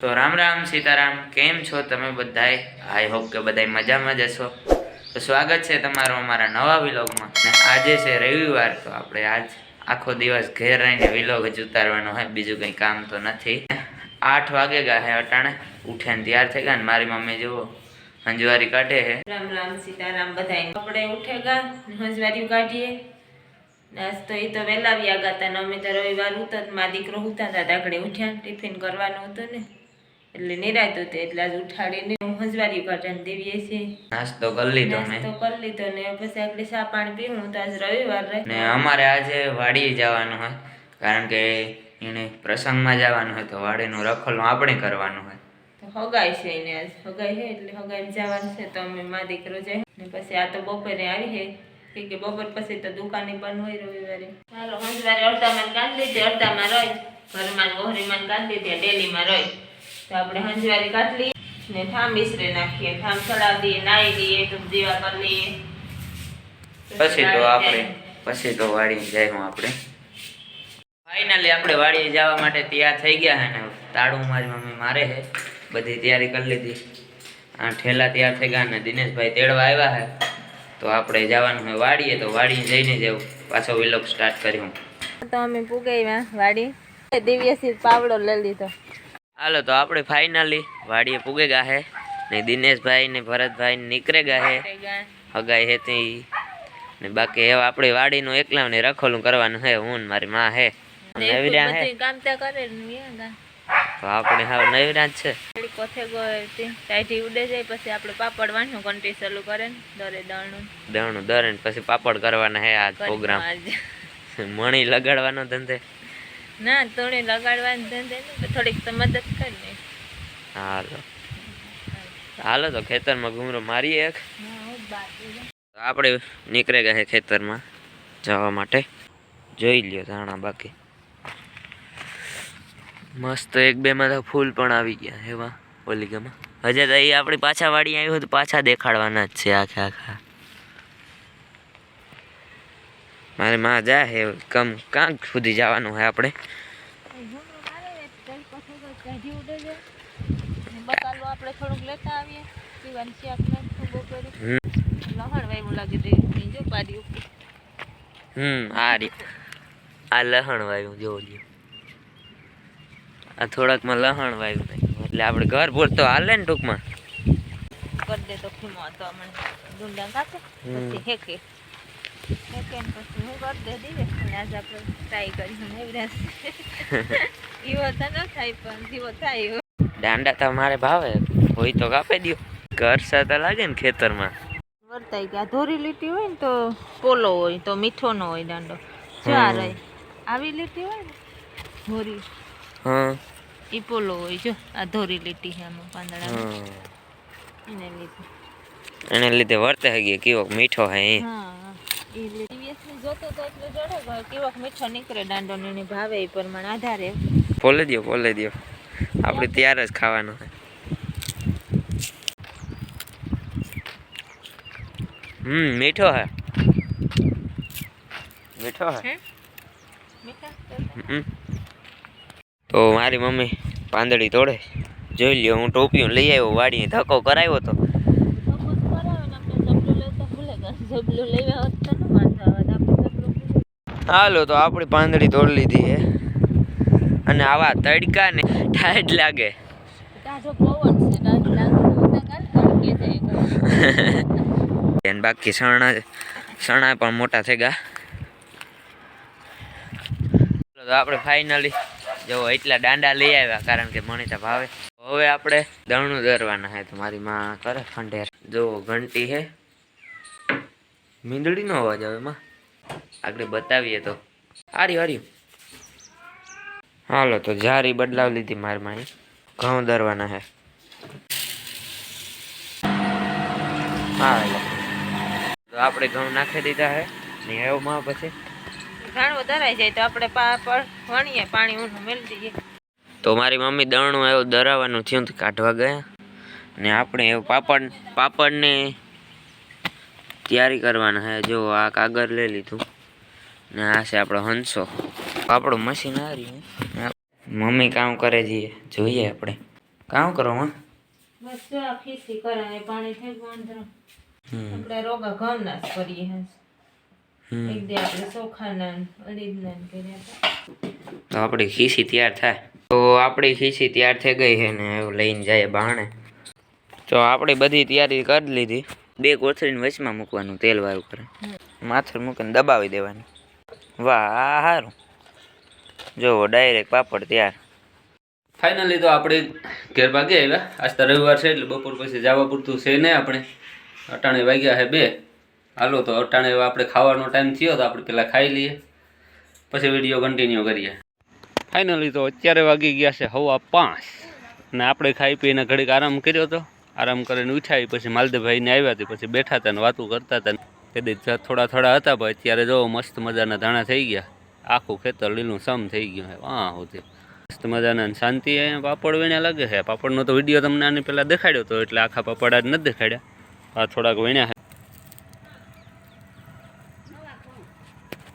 તો રામ રામ સીતારામ, કેમ છો તમે બધાએ આઈ હોપ કે બધાય મજામાં જ હશો. તો સ્વાગત છે તમારું અમારા નવા વિલોગમાં. ને આજે છે રવિવાર, તો આપણે આજ આખો દિવસ ઘેર રહીને વિલોગ જ ઉતારવાનો હોય, બીજું કંઈ કામ તો નથી. આઠ વાગે ગયા હે અટાણે. ઉઠ્યા તૈયાર થઈ ગયા ને મારી મમ્મી જુઓ, હંજવારી કાઢે હે. રામ રામ સીતારામ બધા કપડે ઉઠેગા હંજવારી કાઢીએ. નાસ્તો તો એ તો વહેલા આવ્યા ને અમે તો રવિવાર ઉતરમાં દીકરો ઉતા હતા દાગડે ઉઠ્યા, ટિફિન કરવાનું હતું ને. એટલે નિરાતો હતું એટલે આજ ઉઠાડીને હું હંજવારી કાઢીને દેવીએ છીએ. નાસ્તો કરી લીધો મેં. નાસ્તો કરી લીધો ને પછી આગળ ચા પાણી પીવું તો આજ રવિવાર રહે. ને અમારે આજે વાડીએ જવાનું હોય કારણ કે એને પ્રસંગમાં જવાનું હોય તો વાડીનું રખોલું આપણે કરવાનું હોય. તો હગાઈ છે એને આજ. હગાઈ છે એટલે હગાઈ જવાનું છે તો અમે મા દીકરો જાય ને પછી આ તો બપોરે આવી છે. કે કે બપોર પછી તો દુકાને બંધ હોય રવિવારે. હાલો હંજવારે અડધામાં કાઢી લીધી અડધામાં રહી ઘરમાં ઓહરીમાં કાઢી લીધી ડેલીમાં રહી તો આપણે હંજવારી કાઢી ને ઠામ વિસરે નાખીએ ઠામ ચડાવી દઈએ નાહી લઈએ ધૂપ દીવા કરી લઈએ. પછી તો આપણે પછી તો વાડી જાય હું આપણે. ફાઇનલી આપણે વાડીએ જવા માટે તૈયાર થઈ ગયા હે ને. તાળું મારી મમ્મી મારે છે બધી તૈયારી કરી લીધી. આ ઠેલા તૈયાર થઈ ગયા ને દિનેશભાઈ તેડવા આવ્યા હે. તો આપણે જવાનું હોય વાડીએ તો વાડીએ જઈને જવું પાછો વિલોગ સ્ટાર્ટ કર્યું તો અમે પૂગાવ્યા વાડી. દિવ્યસી પાવડો લઈ લીધો. હાલો તો આપણે ફાઇનલી વાડીએ પૂગે ગયા હે. ને દિનેશભાઈ ને ભરતભાઈ નીકળે ગયા હે. હગાઈ હે તે. ને બાકી હવે આપણે વાડીનું એકલા ને રખોલું કરવાનું હે હું ને મારી માં હે. નવીરા. તો આપણે હાવ નવીરા જ છે કોથે ઉડે જાય પછી આપણે પાપડ વાંચનું કંટી ચાલુ કરે ને દરે દણું. દરે પછી પાપડ કરવાના હે આ પ્રોગ્રામ મણી લગાડવાનો ધંધે. ના થોડી લગાડવાની ધંધે થોડીક તો મદદ કરી ને હાલો. હાલો તો ખેતરમાં ઘૂમરો મારીએ એક. આપણે નીકળે ગયા ખેતરમાં જવા માટે. જોઈ લ્યો ધાણા બાકી. મસ્ત એક બે માં તો ફૂલ પણ આવી ગયા એવા ઓલિકામાં હજે તો એ આપણી પાછા વાળી આવ્યું તો પાછા દેખાડવાના જ છે આખા આખા. મારી માં જાય હે, કમ કાંક સુધી જવાનું હોય આપણે. હમ, આ રી, આ લહણ વાવ્યું જોવો લ્યો. આ થોડાકમાં લહણ વાવ્યું નાખ્યું એટલે આપણે ઘર પૂરતો હાલે ને ટૂંકમાં. કરી દે તો ખીમો તો મને ડુંડા કાપે ને પછી હું કરી દે અને આપણે ટ્રાય કરીશું એવી રીતે. ઈવો તો ન થાય પણ જીવો થાય દાંડા તો મારે ભાવે. હોય તો કાપી દો ઘર સાથે લાગે ને ખેતરમાં. વર્તાય કે આ ધોરી લીટી હોય ને તો પોલો હોય તો મીઠો ન હોય દાંડો. રહી. આવી લીટી હોય ને ધોરી. હા ઈ પોલો હોય. જો આ ધોરી લીટી છે આમાં પાંદડા એને લીધે. એને લીધે વર્તે હગી કેવો મીઠો હે હા. ઈ લીટી જોતો તો એટલે જડે કે મીઠો નીકળે દાંડો ને એને ભાવે એ પ્રમાણે આધારે. ફોલે દો ફોલે દો આપણે ત્યારે જ ખાવાનું. હમ મીઠો હે. મીઠો હે. તો મારી મમ્મી પાંદડી તોડે. જોઈ લ્યો હું ટોપીઓ લઈ આવ્યો વાડીને ધક્કો કરાવ્યો તો. બપોર કરાવે ને આપણે જબલું લેવા હોત તો ન વાંધો આવે આપણે જબલું ભૂલે હાલો તો આપણી પાંદડી તોડી લીધી હે અને આવા તડકા ને ટાઈટ લાગે છે બાકી સણા સણા પણ મોટા થઈ ગયા. તો આપણે ફાઇનલી જો એટલા દાંડા લઈ આવ્યા કારણ કે મણીતા ભાવે. હવે આપણે દણું દરવાના હે તો મારી માં કરે ખંડેર. જો ઘંટી હે મીંદડી નો અવાજ આવે માં. આગળ બતાવીએ તો. હારી હારી. હાલો તો જારી બદલાવ લીધી મારમાં ઘઉં દરવાના હે. હા તો આપણે ઘઉં નાખી દીધા હે. ને એવમાં પછી. ઘાણ વધારાઈ જાય તો આપણે પાપડ વણીએ પાણી ઊંધું મેળી દઈએ. તો મારી મમ્મી દણું એવું દરાવવાનું થયું કાઢવા ગયા. ને આપણે એવું પાપડ પાપડને તૈયારી કરવાના હે. જો આ કાગળ લઈ લીધું. ને આ છે આપણો હંસો. આપણું મશીન હારી મમ્મી કામ કરે છે. જોઈએ આપણે. કામ કરો માં બસ આ ખીસી કરાય પાણી થઈ ગયું હમ. આપણે રોગા ઘઉંના જ કરીએ એક દી આપણે ચોખાના અડીદના કર્યા તો આપણી ખીસી તૈયાર થાય. તો આપણી ખીસી તૈયાર થઈ ગઈ છે ને લઈને જાય બહાણે તો આપણે બધી તૈયારી કરી લીધી. બે કોથળીની વચમાં મૂકવાનું, તેલ વાળું કરે. માથે મૂકીને દબાવી દેવાનું. વાહ સારું જુઓ ડાયરેક્ટ પાપડ તૈયાર. ફાઇનલી તો આપણે ઘેર ભાગે આવ્યા. આજ તો રવિવાર છે એટલે બપોર પછી જવા પૂરતું છે નહીં આપણે. અટાણે વાગ્યા છે બે. હાલો તો અટાણે આપણે ખાવાનો ટાઈમ થયો તો આપણે પહેલાં ખાઈ લઈએ. પછી વીડિયો કન્ટિન્યુ કરીએ. ફાઇનલી તો અત્યારે વાગી ગયા છે હવા પાંચ. ને આપણે ખાઈ પીને ઘડીક આરામ કર્યો હતો આરામ કરીને ઉઠાવી પછી માલદેવભાઈને આવ્યા હતી પછી બેઠા હતા ને વાતું કરતા હતા તે દી થોડા થોડા હતા પણ અત્યારે જો મસ્ત મજાના ધાણા થઈ ગયા. આખું ખેતર લીલું સમ થઈ ગયું છે. વાહ હોતી મસ્ત મજાના શાંતિ પાપડ વીણ્યા લાગે છે. પાપડનો તો વીડિયો તમને આની પહેલાં દેખાડ્યો હતો એટલે આખા પાપડ આજ નથી દેખાડ્યા. આ થોડાક વીણ્યા છે.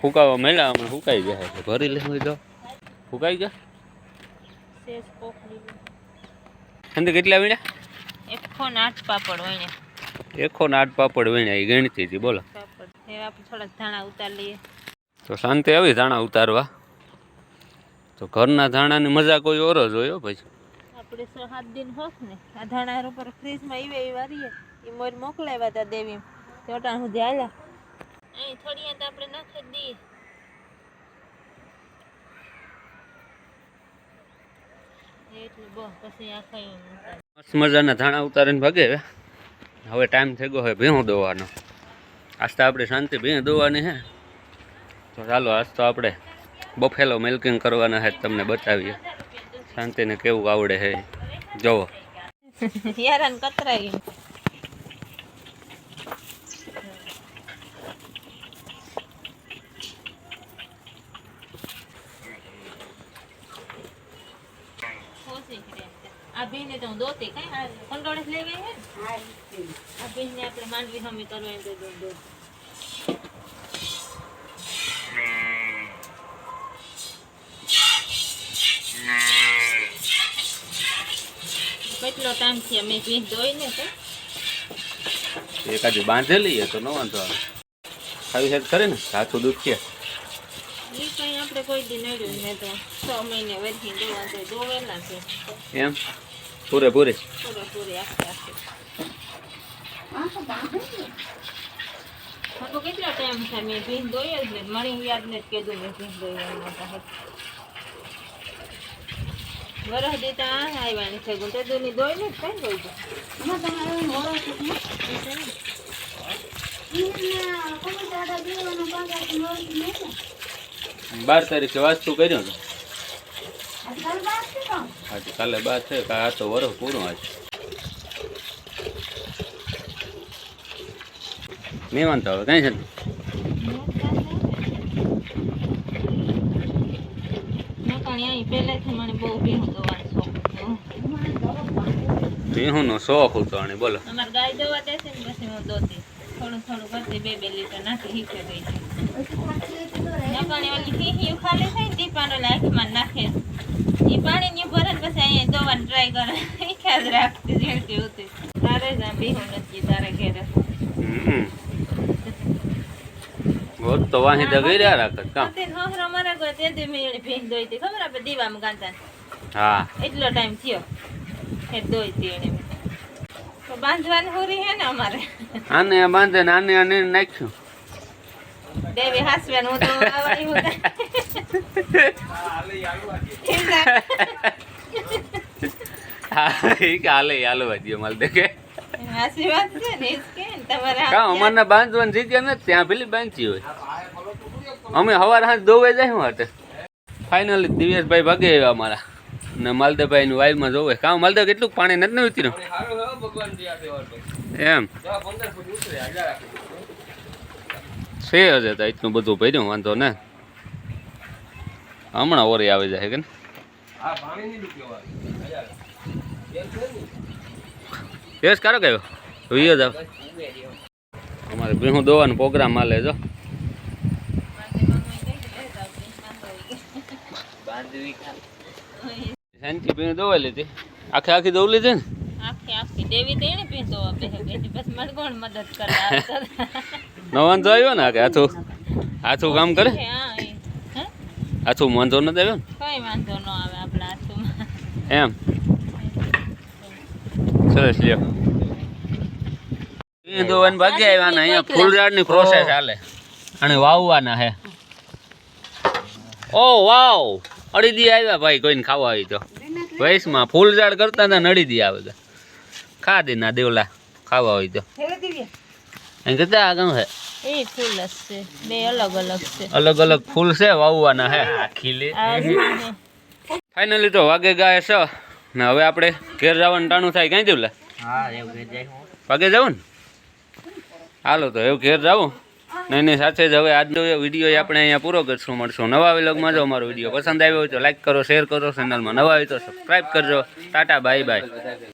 ફૂકાવા મળ્યા અમે ફૂકાઈ ગયા છે. ભરી લેવું તો ફૂકાઈ ગયા? અંદર કેટલા વીણ્યા? એકસો ને આઠ પાપડ વણ્યા ને. એકો ને આઠ પાપડ વણ્યા એ ગણતી હતી બોલો. પાપડ. હવે આપણે થોડાક ધાણા ઉતાર લઈએ. તો શાંતિ આવી ધાણા ઉતારવા. તો ઘરના ધાણાની મજા કોઈ ઓર જ હોય પછી આપણે છ સાત દિન હોક ને આ ધાણા ઉપર ફ્રીજમાં ઈવે ઈ વારીએ એ મોર મોકલાવ્યા હતા દેવી તે અટાણ સુધી હાલ્યા. અહીં થોડી તો આપણે નાખી દઈએ. એટલે બહુ પછી આ ખાઈ મસ્ત મજાના ધાણા ઉતારીને ભાગે હવે. હવે ટાઈમ થઈ ગયો હવે ભેહું દોવાનો. આજ તો આપણે શાંતિ ભીણ દોવાની છે તો ચાલો આજ તો આપણે બફેલો મિલ્કિંગ કરવાના છે તમને બતાવીએ. શાંતિને કેવું આવડે હે. જોવો. કતરાઈ છે. આ ભીને તો હું દોતી કઈ. આ કંટોળે જ લઈ ગઈ હે ને? આ ભીને આપણે માંડવી હમી કરવા એમ દો દો. કેટલો ટાઈમથી અમે ભીન દોઈ ને તો? એક આજે બાંધેલી છે તો ન વાંધો આવે. ખાવી છે ખરી ને? સાચું દુખીએ ઈ કઈ આપણે કોઈ દી નડ્યું ને તો છ મહિને વધી દોવા તો દોવેલા છે. એમ? પૂરેપૂરી પૂરે. આખી આખી. હા તો કેટલો ટાઈમ થાય? મેં ભીન દોઈ જ ને મણી યાદ ને કીધું મેં દોઈ વરસ દીતા આવ્યા છે ગું તે દુની દોઈ ને કઈ દોઈ દો બાર તારીખે વાસ્તુ કર્યો તો આજે કાલે બાર છે આ તો વરસ પૂરું આજે. મહેમાન તો હવે કઈ છે ને ભીન દોવાનો શોખ હતો. બોલો. ગાય દવા દેશે ને પછી હું દોતી થોડું થોડું કરતી બે બે લીટર નાખી હીખે ગઈ છે નકાણી ઓલી હીહી ખાલી થાય ને ટીપાનો લાખમાં નાખે. એ પાણી ની ભરે ને પછી અહીંયા દોવાનું ટ્રાય કરે. હીખ્યા જ રાખતી ઝીણતી ઉતી તારે જ આ બીહું નથી તારે ઘેરે. હમ. તો વાહી તો ગઈ રાખત કામ તે હહરા મારા ઘર તે દી મેં ભીંગ દોઈ હતી ખબર આપણે દીવામાં ગાંતા હા. એટલો ટાઈમ થયો. એ દોઈ હતી એને તો બાંધવાની હોરી હે ને અમારે. આને બાંધે ને આને આને નાખ્યું. દેવી હાસવેન હું તો આવા હું હા હાલે હાલો વાજીઓ માલ દેખે. ને ને અમારને બાંધવાની જગ્યા નથી ત્યાં પેલી બાંધી હોય. અમે સવાર હાથ દોવે જાય હું હાટે. ફાઇનલી દિવ્યેશભાઈ ભાગે આવ્યા અમારા. ને માલદેવભાઈ નું વાઈમાં જોવે કામ માલદેવ કેટલું પાણી નથી ને ઉતર્યું? એમ. છે હજે તો એટલું બધું ભર્યું વાંધો ને. હમણાં ઓરી આવી જાય કે કેસ કારો કયો? વિયો જાવ અમારે ભીહું દોવાનો પ્રોગ્રામ હાલે જો. શાંતિ પીણ દોવા લીધી. આખે આખી દોવ લીધી ને? આખી આખી. દેવી બસ મને કોણ મદદ નવાન તો આવ્યો ને આખે? હાથું હાથું કામ કરે? હે હાથું વાંધો નથી આવ્યો કઈ વાંધો ન આવે આપણા હાથમાં એમ? સરસ લ્યો. દોવાન ભાગ્યા આવ્યા ને અહીંયા ફૂલઝાડની પ્રોસેસ ચાલે અને વાવવાના હે. ઓ વાવ. અડી દી આવ્યા ભાઈ કોઈને ખાવા આવી તો. વયસમાં ફૂલઝાડ કરતા હતા નડીદી આવે તો ખા દે ના દેવલા ખાવા હોય તો. અહીં કરતા આગળ હે. એ ફૂલ છે બે અલગ અલગ છે. અલગ અલગ ફૂલ છે વાવવાના હે. ખીલે આ ફાઇનલી તો વાગે ગાય છે ને હવે આપણે ઘેર જવાનું ટાણું થાય ક્યાં દેવલા? હા એવું જાય વાગે જાવ ને? હાલો તો એવું ઘેર જાવું. ને નહીં સાથે જ હવે આજનો વીડિયો આપણે અહીંયા પૂરો કરશું, મળશું. નવા વ્લોગમાં જો અમારો વીડિયો પસંદ આવ્યો હોય તો લાઈક કરો શેર કરો ચેનલમાં નવા હોય તો સબસ્ક્રાઈબ કરજો. Tata bye bye